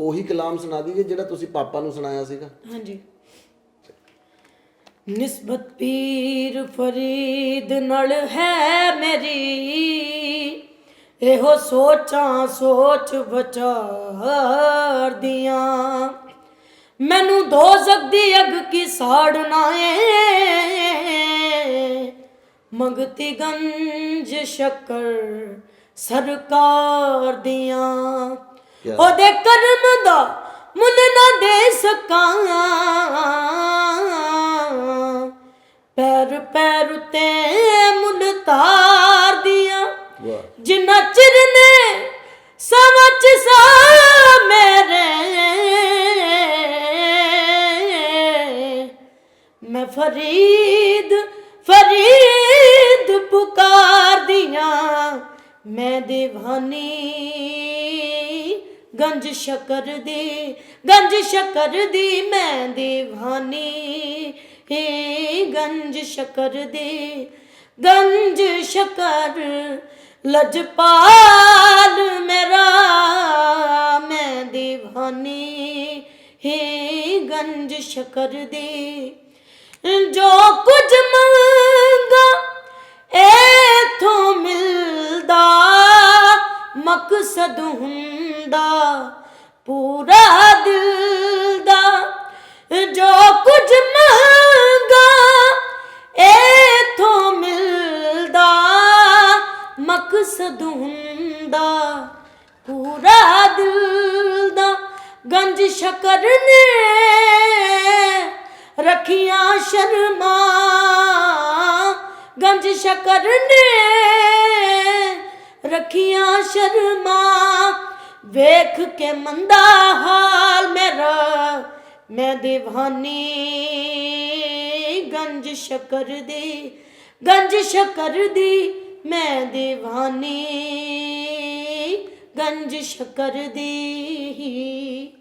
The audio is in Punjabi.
ਉਹੀ ਕਲਾਮ ਸੁਣਾ ਦਈਏ ਜਿਹੜਾ ਤੁਸੀਂ ਪਾਪਾ ਨੂੰ ਸੁਣਾਇਆ ਸੀਗਾ। ਹਾਂਜੀ। ਨਿਸਬਤ ਪੀਰ ਫਰੀਦ ਨਾਲ ਹੈ ਮੇਰੀ। ਇਹੋ ਸੋਚਾਂ ਸੋਚ ਵਿਚਾਰ ਮੈਨੂੰ ਦੋ ਦੀ ਅਗ ਕੀ ਸਾੜਨਾ ਏ। ਮੰਗਤੀ ਗੰਜ ਸ਼ੱਕਰ ਸਰਕਾਰ ਦੀਆਂ। ਉਹਦੇ ਕਰਮ ਦਾ ਮੁੱਲ ਨਾ ਦੇ ਸਕਾਂ। ਪੈਰ ਪੈਰ ਉਤੇ ਮੁੱਲ ਤਾਰ ਦੀਆਂ। ਜਿੰਨਾ ਚਿਰ ਨੇ ਸਮਝ ਸਾ ਮੇਰੇ। ਮੈਂ ਫਰੀਦ ਫਰੀਦ ਪੁਕਾਰਦੀਆਂ ਮੈਂ دیਵਾਨੀ ਗੰਜ ਸ਼ਕਰ ਦੀ, ਗੰਜ ਸ਼ਕਰ ਦੀ ਮੈਂ دیਵਾਨੀ ਹੇ ਗੰਜ ਸ਼ਕਰ ਦੀ, ਗੰਜ ਸ਼ਕਰ ਲਜਪਾਲ ਮੇਰਾ, ਮੈਂ دیਵਾਨੀ ਹੇ ਗੰਜ ਸ਼ਕਰ ਦੀ, ਜੋ ਕੁਝ ਮੰਗਾ ਇਥੋਂ ਮਿਲਦਾ, ਮਕਸਦ ਹੂੰ ਹੁੰਦਾ ਪੂਰਾ ਦਿਲ ਦਾ, ਜੋ ਕੁਝ ਮੰਗਾ ਇਥੋਂ ਮਿਲਦਾ, ਮਕਸਦ ਹੁੰਦਾ। ਪੂਰਾ ਦਿਲ ਦਾ ਗੰਜ ਸ਼ਕਰ ਨੇ, ਰੱਖੀਆਂ ਸ਼ਰਮਾ। ਗੰਜ ਸ਼ਕਰ ਨੇ, ਰੱਖੀਆਂ ਸ਼ਰਮਾ। ਵੇਖ ਕੇ ਮੰਦਾ ਹਾਲ ਮੇਰਾ, ਮੈਂ دیਵਾਨੀ ਗੰਜ ਸ਼ਕਰ ਦੀ, ਗੰਜ ਸ਼ਕਰ ਦੀ, ਮੈਂ دیਵਾਨੀ ਗੰਜ ਸ਼ਕਰ ਦੀ